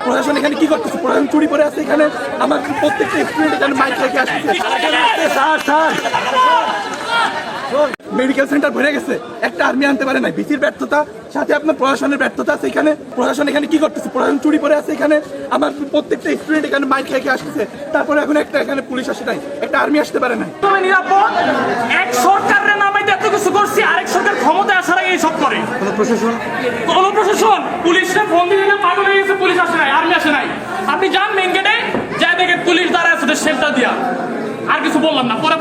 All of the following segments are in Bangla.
প্রশাসন এখানে কি করতেছে? প্রশাসন চুরি করে আছে এখানে। আমার প্রত্যেকটা স্টুডেন্ট এখানে মাইক রেখে আসছে মেডিকেল সেন্টার ভরে গেছে। একটা আর্মি আনতে পারে না ভিসির ব্যর্থতা সাথে আপনার প্রশাসনের ব্যর্থতা আছে এখানে। প্রশাসন এখানে কি করতেছে? প্রশাসন চুরি পরে আছে এখানে। আমার প্রত্যেকটা স্টুডেন্ট এখানে মাইক রেখে আসতেছে। তারপরে এখন একটা এখানে পুলিশ আসে নাই। একটা আর্মি আসতে পারে না তুমি নিরাপদ? এক সরকারের নামে এত কিছু করছি আরেক সরকার ক্ষমতায় আসার আগে এইসব করে। প্রশাসন? কোন প্রশাসন? পুলিশে ফোন দিয়ে দিলে পাগল হয়ে গেছে পুলিশ আসে নাই আর্মি আসে নাই। আপনি যান মেন গেটে যা দেখে পুলিশ দাঁড়ায় আছে শেল্টার দিয়া। আর কিছু বললাম না পরে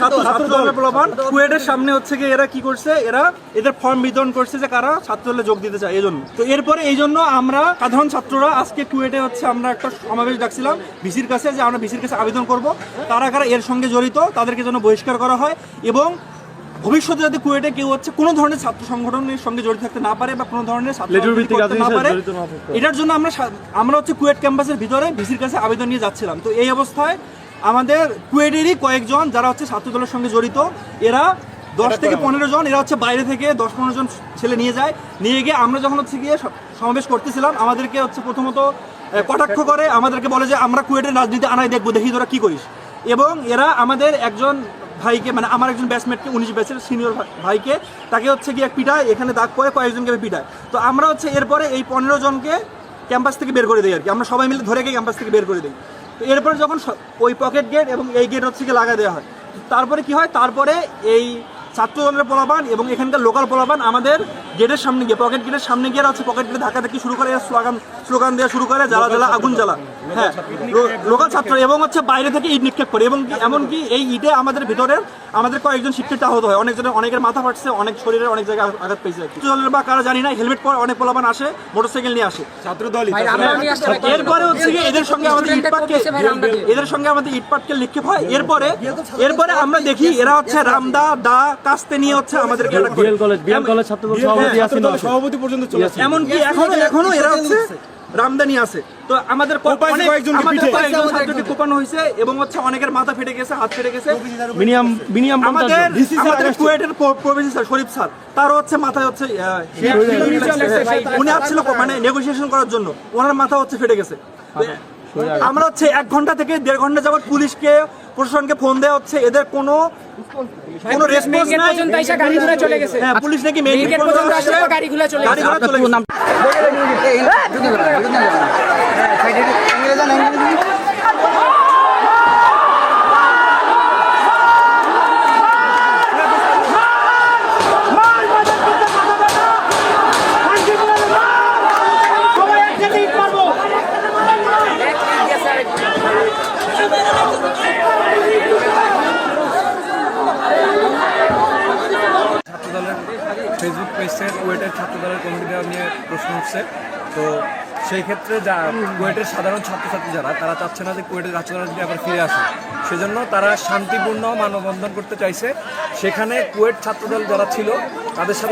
ছাত্র ছাত্র দলের প্রলোভন। কুয়েটের সামনে হচ্ছে কি এরা কি করছে? এরা এদের ফর্ম বিতরণ করছে যে কারা ছাত্র দলে যোগ দিতে চায় এই তো এরপরে এই জন্য আমরা সাধারণ ছাত্ররা আজকে কুয়েটে হচ্ছে আমরা একটা সমাবেশ ডাকছিলাম ভিসির কাছে যে আমরা ভিসির কাছে আবেদন করব। কারা কারা এর সঙ্গে জড়িত তাদেরকে যেন বহিষ্কার করা হয় এবং ভবিষ্যতে যাতে কুয়েটে কেউ হচ্ছে কোনো ধরনের ছাত্র সংগঠনের সঙ্গে জড়িত থাকতে না পারে বা কোনো ধরনের ছাত্র না পারে এটার জন্য আমরা আমরা হচ্ছে কুয়েট ক্যাম্পাসের ভিতরে ভিসির কাছে আবেদন নিয়ে যাচ্ছিলাম। তো এই অবস্থায় আমাদের কুয়েটেরই কয়েকজন যারা হচ্ছে ছাত্র দলের সঙ্গে জড়িত এরা দশ থেকে পনেরো জন এরা হচ্ছে বাইরে থেকে দশ পনেরো জন ছেলে নিয়ে যায়। নিয়ে গিয়ে আমরা যখন হচ্ছে গিয়ে সমাবেশ করতেছিলাম আমাদেরকে হচ্ছে প্রথমত কটাক্ষ করে আমাদেরকে বলে যে আমরা কুয়েটের রাজনীতি আনাই দেখব দেখি তোরা কি করিস। এবং এরা আমাদের একজন ভাইকে মানে আমার একজন ব্যাচমেটকে উনিশ ব্যাচের সিনিয়র ভাইকে তাকে হচ্ছে গিয়ে পিটায় এখানে দাগ করে কয়েকজনকে পিটায়। তো আমরা হচ্ছে এরপরে এই পনেরো জনকে ক্যাম্পাস থেকে বের করে দিই আর কি। আমরা সবাই মিলে ধরে গিয়ে ক্যাম্পাস থেকে বের করে দিই। তো এরপরে যখন ওই পকেট গেট এবং এই গেট হচ্ছে গিয়ে লাগা দেওয়া হয়। তারপরে কি হয়? তারপরে এই ছাত্রদলের পোলাবান এবং এখানকার লোকাল পোলাপান আমাদের গেটের সামনে গিয়ে পকেট গেটের সামনে গিয়ে হচ্ছে পকেট গেটে ধাক্কা ধাক্কি শুরু করে স্লোগান স্লোগান দেওয়া শুরু করে, জ্বালা জ্বালা, আগুন জ্বালা। হ্যাঁ লোকাল ছাত্র এবং হচ্ছে বাইরে থেকে ইট নিক্ষেপ করে। এবং এমনকি এই ইটে আমাদের ভিতরের আমাদের কয়েকজন শিক্ষিত আহত হয়। অনেকজনের অনেকের মাথা ফাটছে অনেক শরীরের অনেক জায়গায় আঘাত পেয়েছে ছাত্র দলের বা কারা জানি না হেলমেট পরে অনেক পোলাপান আসে মোটরসাইকেল নিয়ে আসে। এরপরে হচ্ছে কি এদের সঙ্গে আমাদের ইট পাটকেল এদের সঙ্গে আমাদের ইট পাটকেল নিক্ষেপ হয়। এরপরে এরপরে আমরা দেখি এরা হচ্ছে রামদা দা কাস্তে নিয়ে হচ্ছে আমাদের attack BL college BL college ছাত্র সভাপতি আছেন সভাপতি পর্যন্ত চলে এমনকি এখনও এখনও এরা হচ্ছে রামদানি আছে। তো আমাদের কোপানো হয়েছে এবং হচ্ছে অনেকের মাথা ফেটে গেছে হাত ফেটে গেছে। মিনিমাম মিনিমাম আমাদের আমাদের কুয়েটের শরীফ স্যার তারও হচ্ছে মাথায় হচ্ছে উনি আসছিল মানে নেগোসিয়েশন করার জন্য। ওনার মাথা হচ্ছে ফেটে গেছে। আমরা হচ্ছে এক ঘণ্টা থেকে দেড় ঘণ্টা যাবত পুলিশকে প্রশাসনকে ফোন দেওয়া হচ্ছে। এদের কোনো কোনো রেসপন্স নাই। গাড়ি ঘোড়া চলে গেছে। হ্যাঁ পুলিশ নাকি মেইন গেট পর্যন্ত আসলে গাড়ি ঘোড়া চলে গেছে। ঘোড়া চলে গেছে। ছাত্রদলের ফেসবুক পেজে কুয়েটের ছাত্রদলের কমিটি দেওয়া নিয়ে প্রশ্ন উঠছে। তো সেই ক্ষেত্রে যা কুয়েটের সাধারণ ছাত্রছাত্রী যারা, তারা চাচ্ছে না যে কুয়েটের যদি আবার ফিরে আসে। সেজন্য তারা শান্তিপূর্ণ মানববন্ধন করতে চাইছে। সেখানে কুয়েট ছাত্রদল যারা ছিল, তাদের সাথে